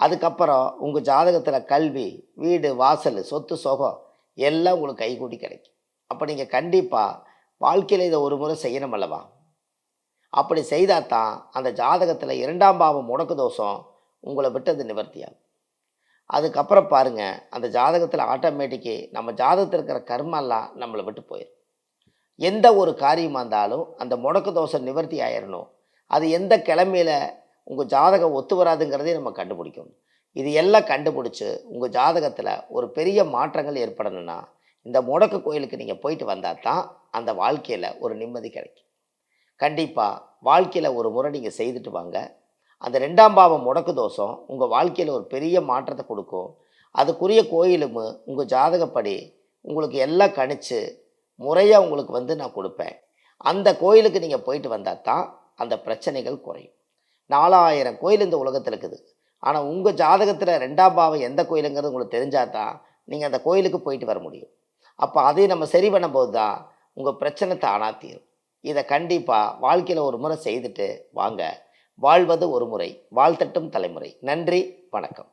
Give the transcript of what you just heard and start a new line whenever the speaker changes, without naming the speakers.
அதுக்கப்புறம் உங்கள் ஜாதகத்தில் கல்வி வீடு வாசல் சொத்து சுகம் எல்லாம் உங்களுக்கு கைகூடி கிடைக்கும். அப்போ நீங்கள் கண்டிப்பாக வாழ்க்கையில் இதை ஒரு முறை செய்யணும் அல்லவா? அப்படி செய்தால் தான் அந்த ஜாதகத்தில் இரண்டாம் பாவம் முடக்கு தோஷம் உங்களை விட்டு அது நிவர்த்தியாகும். அதுக்கப்புறம் பாருங்கள் அந்த ஜாதகத்தில் ஆட்டோமேட்டிக்கு நம்ம ஜாதகத்தில் இருக்கிற கர்மெல்லாம் நம்மளை விட்டு போயிடும் எந்த ஒரு காரியமாக இருந்தாலும் அந்த முடக்கு தோஷம் நிவர்த்தி ஆயிடணும் அது எந்த கிழமையில் உங்கள் ஜாதகம் ஒத்து வராதுங்கிறதே நம்ம கண்டுபிடிக்கணும். இது எல்லாம் கண்டுபிடிச்சி உங்கள் ஜாதகத்தில் ஒரு பெரிய மாற்றங்கள் ஏற்படணும்னா இந்த முடக்கு கோயிலுக்கு நீங்கள் போயிட்டு வந்தால் தான் அந்த வாழ்க்கையில் ஒரு நிம்மதி கிடைக்கும். கண்டிப்பாக வாழ்க்கையில் ஒரு முறை நீங்கள் செய்துட்டு வாங்க. அந்த ரெண்டாம் பாவம் முடக்கு தோஷம் உங்கள் வாழ்க்கையில் ஒரு பெரிய மாற்றத்தை கொடுக்கும். அதுக்குரிய கோயிலும் உங்கள் ஜாதகப்படி உங்களுக்கு எல்லாம் கணிச்சு முறையாக உங்களுக்கு வந்து நான் கொடுப்பேன். அந்த கோயிலுக்கு நீங்கள் போயிட்டு வந்தால் தான் அந்த பிரச்சனைகள் குறையும். நாலாயிரம் கோயில் இந்த உலகத்தில் இருக்குது. ஆனால் உங்கள் ஜாதகத்தில் ரெண்டாம் பாவம் எந்த கோயிலுங்கிறது உங்களுக்கு தெரிஞ்சால் தான் நீங்கள் அந்த கோயிலுக்கு போயிட்டு வர முடியும். அப்போ அதையும் நம்ம சரி பண்ணும்போது தான் உங்கள் பிரச்சனை தானாக தீரும். இதை கண்டிப்பாக வாழ்க்கையில் ஒரு முறை செய்துட்டு வாங்க. வாழ்வது ஒரு முறை வாழ்த்தட்டும் தலைமுறை. நன்றி வணக்கம்.